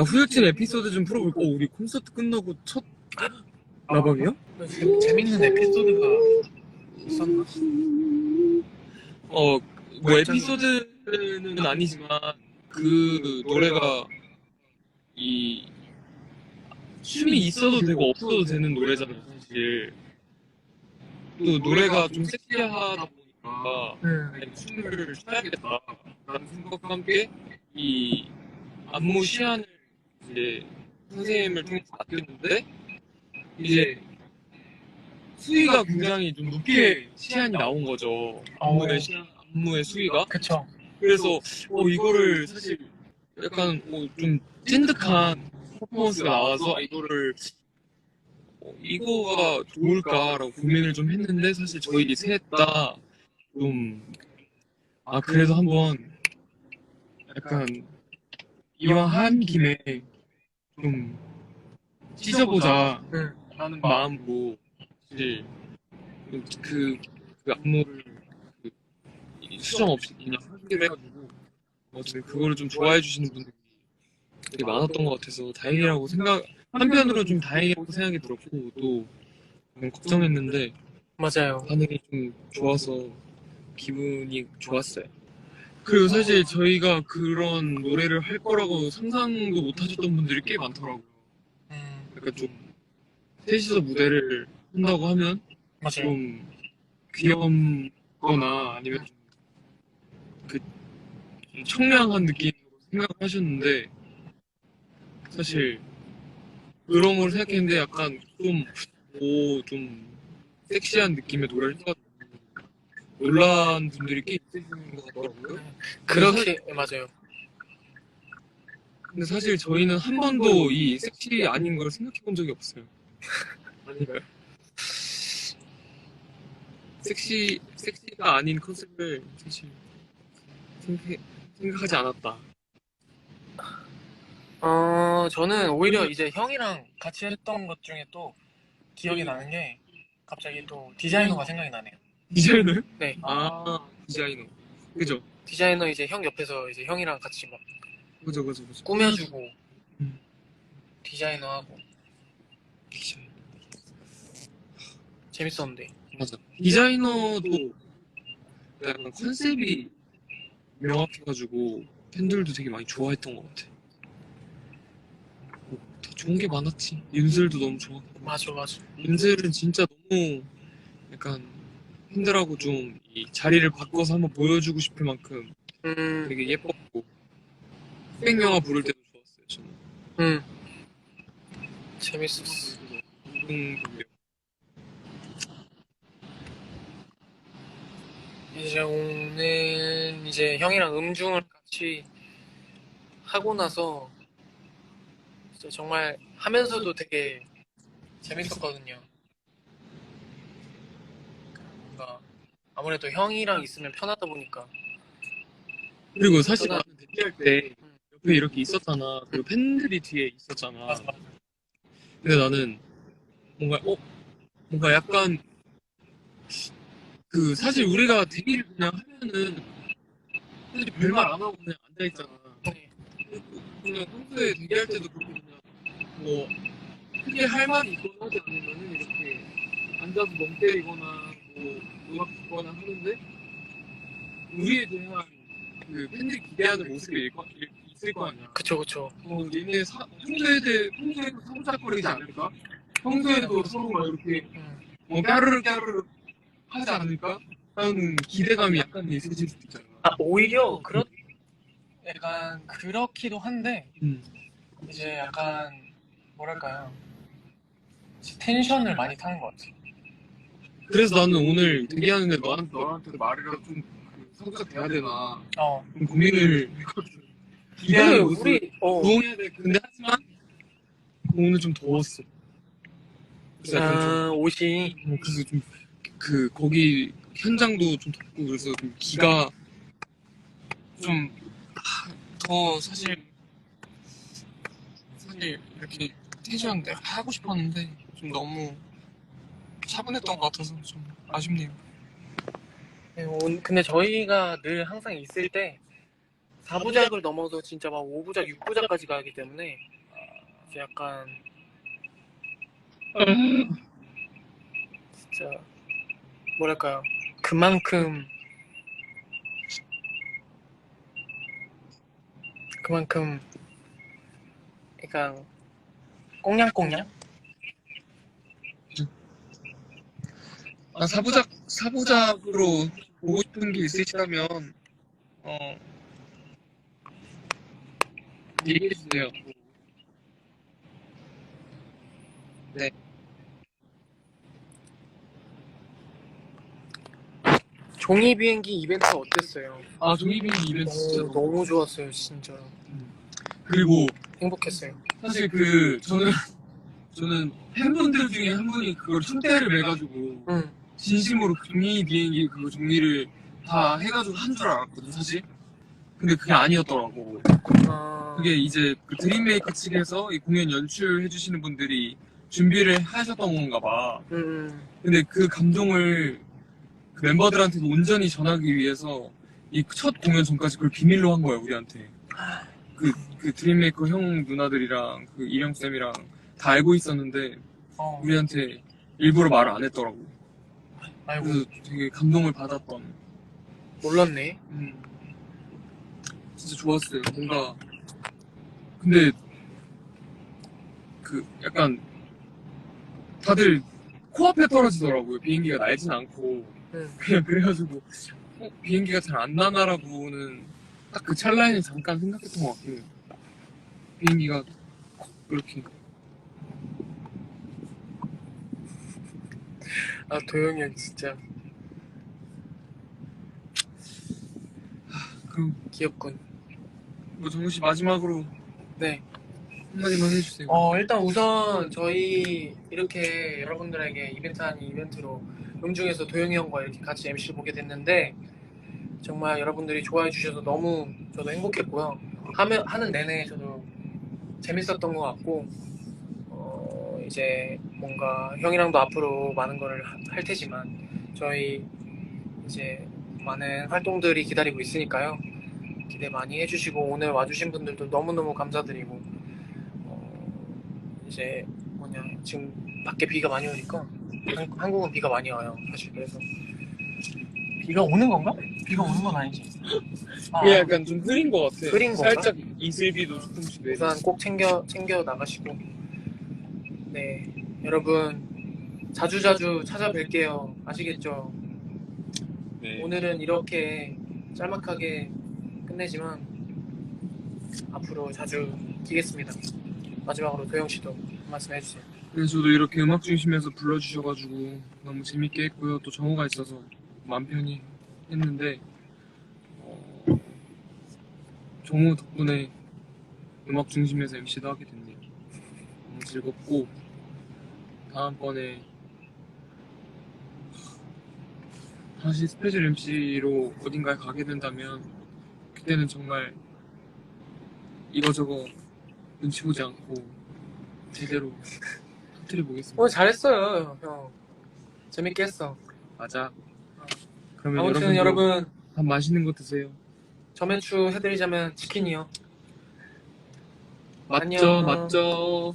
아 후유증 에피소드 좀 풀어볼까? 어, 우리 콘서트 끝나고 첫 라방이요? 재- 재밌는 에피소드가 있었나? 어, 뭐 에피소드는 아니지만 그 노래가 이 춤이 있어도 되고 없어도 되는 노래잖아요, 사실. 또 노래가 좀 섹시하다 보니까 응. 아니, 춤을 춰야겠다라는 생각과 함께 이 안무 시안을 이제 선생님을 통해서 맡겼는데 이제 수위가 굉장히 좀 높게 시안이 나온 거죠. 안무의 시안, 안무의 수위가. 그쵸. 그래서 어 이거를 사실 약간 어, 좀 찐득한 퍼포먼스가 나와서 아, 이거를 어, 이거가 좋을까라고 고민을 좀 했는데 사실 저희 셋다 좀아 그래도 한번 약간 이왕 한 김에 좀 찢어보자 응. 하는 마음으로 사실 그, 그 안무를 그 수정 없이 그냥 하기로 해가지고 어쨌든 그거를 좀 좋아해 주시는 분들이 되게 많았던 것 같아서 다행이라고 생각 한편으로 좀 다행이라고 생각이 들었고 또좀 걱정했는데 맞아요. 반응이 좀 좋아서 기분이 좋았어요. 그리고 사실 저희가 그런 노래를 할 거라고 상상도 못 하셨던 분들이 꽤 많더라고요. 음, 약간 좀 셋이서 무대를 한다고 하면 맞아요. 좀 귀엽거나 아니면 좀 그, 좀 청량한 느낌으로 생각하셨는데 사실 그런 걸 생각했는데 약간 좀, 오, 좀 섹시한 느낌의 노래를 해가지고 놀란 분들이 꽤 있으신 것 같더라고요. 그렇게 맞아요. 근데 사실 저희는 한 번도 이 섹시 아닌 걸 생각해 본 적이 없어요. 아닌가요? 섹시, 섹시가 아닌 컨셉을 사실 생각해, 생각하지 않았다. 어, 저는 오히려 이제 형이랑 같이 했던 것 중에 또 기억이 나는 게 갑자기 또 디자이너가 생각이 나네요. 디자이너요? 네. 아, 디자이너. 그죠? 디자이너 이제 형 옆에서 이제 형이랑 같이 막 그죠, 그죠, 그죠. 꾸며주고 음. 디자이너 하고 디자이너. 재밌었는데. 맞아. 디자이너도 약간 컨셉이 명확해가지고 팬들도 되게 많이 좋아했던 것 같아. 어, 더 좋은 게 많았지. 윤슬도 너무 좋았고. 맞아, 맞아. 윤슬은 진짜 너무 약간 팬들하고 좀 이 자리를 바꿔서 한번 보여주고 싶을 만큼 음, 되게 예뻤고 흑백 영화 부를 때도 좋았어요. 저는. 음. 재밌었어. 음, 이제 오늘 이제 형이랑 음중을 같이 하고 나서 진짜 정말 하면서도 되게 재밌었거든요. 뭔가 아무래도 형이랑 있으면 편하다 보니까 그리고 사실 나는 데뷔할 때 음. 옆에 이렇게 있었잖아. 그리고 팬들이 뒤에 있었잖아. 맞아, 맞아. 근데 나는 뭔가 어 뭔가 약간 그 사실 우리가 데뷔를 그냥 하면은 사실 별말 안 하고 그냥 앉아 있잖아. 네. 그냥 평소에 데뷔할 때도 그렇게 그냥 뭐 크게 할 말이 있거나 하지 않으면은 이렇게 앉아서 멍 때리거나 뭐 음악 듣거나 하는데 우리에 대한 그 팬들이 기대하는 모습이 일- 있을 거 아니야. 그쵸 그쵸 어, 얘네 사, 평소에 대, 평소에도 사부작거리지 않을까? 평소에도 서로 막 이렇게 음. 뭐 까르르 까르르 하지 않을까? 하는 기대감이 약간 있으실 수도 있잖아. 아 오히려 그렇 약간 그렇기도 한데 음. 이제 약간 뭐랄까요 텐션을 많이 타는 것 같아 그래서 나는 오늘 대기하는데 너한테, 너한테 말이라도 좀그 성적 돼야 되나 어 좀 고민을. 기대하는 모습 우리 어 부응해야 돼. 근데 하지만 오늘 좀 더웠어. 그래서 약간 좀 아, 옷이 어, 그래서 좀 그 거기 현장도 좀 덥고 그래서 좀 기가 좀 더 사실 사실 이렇게 텐션 내가 하고 싶었는데 좀 너무 차분했던 것 같아서 좀 아쉽네요. 네, 온- 근데 저희가 늘 항상 있을 때 4부작을 넘어서 진짜 막 5부작, 6부작까지 가기 때문에 이제 약간 진짜 뭐랄까요 그만큼 그만큼 그러니까 꽁냥꽁냥 아, 사부작, 사부작으로 보고 싶은 게 있으시다면, 어, 얘기해 주세요. 종이 비행기 이벤트 어땠어요? 아, 종이비행기 이벤트 진짜 오, 너무. 좋았어요 진짜 그리고, 행복했어요 사실 그, 저는, 저는 팬분들 중에 한 분이 그걸 춘대를 매가지고, 응 진심으로 종이 비행기 그거 종이를 다 해가지고 한 줄 알았거든, 사실. 근데 그게 아니었더라고. 아, 그게 이제 그 드림메이커 측에서 이 공연 연출해주시는 분들이 준비를 하셨던 건가 봐. 음, 근데 그 감동을 그 멤버들한테도 온전히 전하기 위해서 이 첫 공연 전까지 그걸 비밀로 한 거야, 우리한테. 그, 그 드림메이커 형 누나들이랑 그 이령 쌤이랑 다 알고 있었는데 어, 우리한테 일부러 말을 안 했더라고. 아이고 그래서 되게 감동을 받았던. 몰랐네 음, 진짜 좋았어요. 뭔가 근데 그 약간 다들 코앞에 떨어지더라고요. 비행기가 날진 않고 응. 그냥 그래가지고 어, 비행기가 잘 안 나나라고는 딱 그 찰나에는 잠깐 생각했던 것 같아요. 비행기가 그렇게 아 도영이 형 진짜 그럼 귀엽군 뭐 정우 씨 마지막으로 네 한마디만 해주세요. 어, 일단 우선 저희 이렇게 여러분들에게 이벤트 아닌 이벤트로 음중에서 도영이 형과 이렇게 같이 MC를 보게 됐는데 정말 여러분들이 좋아해 주셔서 너무 저도 행복했고요. 하면, 하는 내내 저도 재밌었던 것 같고 어, 이제 뭔가 형이랑도 앞으로 많은 거를 하- 할 테지만 저희 이제 많은 활동들이 기다리고 있으니까요. 기대 많이 해주시고 오늘 와주신 분들도 너무너무 감사드리고 어, 이제 뭐냐 지금 밖에 비가 많이 오니까 한, 한국은 비가 많이 와요 사실 그래서 비가 오는 건가? 비가 오는 건 아니지 아, 그게 약간 좀 흐린 것 같아. 흐린 건가? 살짝 이슬비도 조금씩. 우선 꼭 챙겨 챙겨 나가시고 네 여러분 자주 자주 찾아뵐게요 아시겠죠? 네. 오늘은 이렇게 짤막하게 끝내지만 앞으로 자주 끼겠습니다 마지막으로 도영 씨도 한 말씀 해주세요. 그래서 저도 이렇게 음악 중심에서 불러주셔가지고 너무 재밌게 했고요. 또 정호가 있어서 마음 편히 했는데 어, 정호 덕분에 음악 중심에서 MC도 하게 됐네요. 너무 즐겁고 다음번에 다시 스페셜 MC로 어딘가에 가게 된다면 그때는 정말 이거저거 눈치 보지 않고 제대로 터트려 보겠습니다. 오늘 잘했어요, 형. 재밌게 했어. 맞아. 그러면 아무튼 여러분 여러분 밥 맛있는 거 드세요. 저매추 해드리자면 치킨이요. 맞죠, 안녕. 맞죠.